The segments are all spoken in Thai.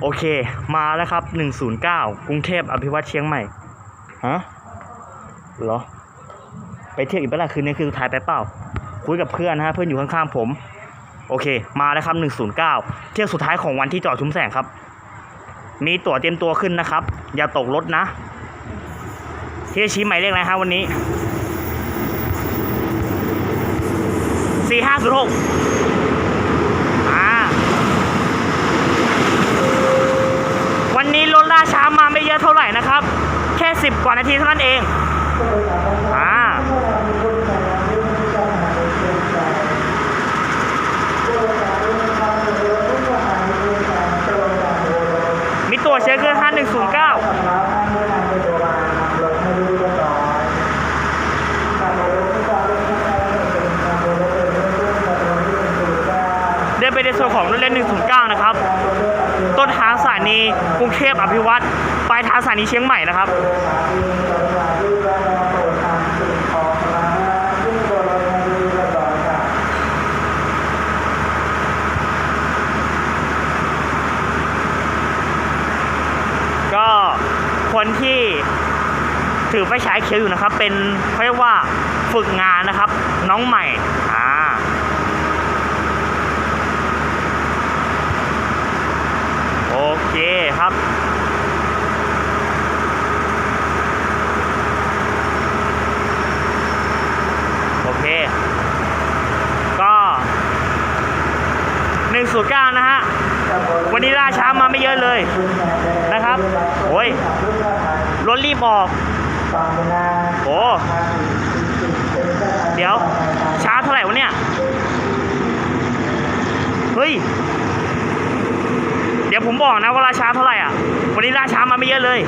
โอเค มาแล้วครับ 109 กรุงเทพอภิวัตเชียงใหม่ ฮะเหรอ ไปเที่ยวอีกเมื่อไรคืนนี้คือสุดท้ายไปเปล่า คุยกับเพื่อนนะฮะ เพื่อนอยู่ข้างๆผม โอเค มาแล้วครับ 109 เที่ยวสุดท้ายของวันที่จอดชุมแสงครับ มีตั๋วเตรียมตัวขึ้นนะครับ อย่าตกรถนะ เที่ยวชี้หมายเลขอะไรฮะวันนี้ 4506 นะครับ แค่สิบกว่านาทีเท่านั้นเองอ่ามีตัวเชื้อคือ5109เดินไปในส่วนของรถเล่น 109 นะครับ ต้นทางสถานีกรุงเทพอภิวัตรปลาย สถานีเชียงใหม่นะครับก็คนที่ถือไฟฉายเขียวอยู่นะครับ เป็นเขาเรียกว่าฝึกงานนะครับ น้องใหม่ 109 นะฮะ วันนี้ล่าช้ามาไม่เยอะเลยนะครับโอ้ยรถรีบออกโอ้เดี๋ยว ช้าเท่าไหร่วะเนี่ย เฮ้ย เดี๋ยวผมบอกนะว่าราช้าเท่าไหร่อะ วันนี้ราช้ามาไม่เยอะเลย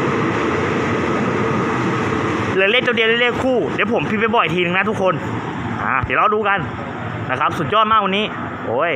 เหลือเลขตัวเดียวเลขคู่ เดี๋ยวผมพิมพ์ไปบ่อยทีนึงนะทุกคน อ่า เดี๋ยวเราดูกันนะครับ สุดยอดมากวันนี้ โอ้ย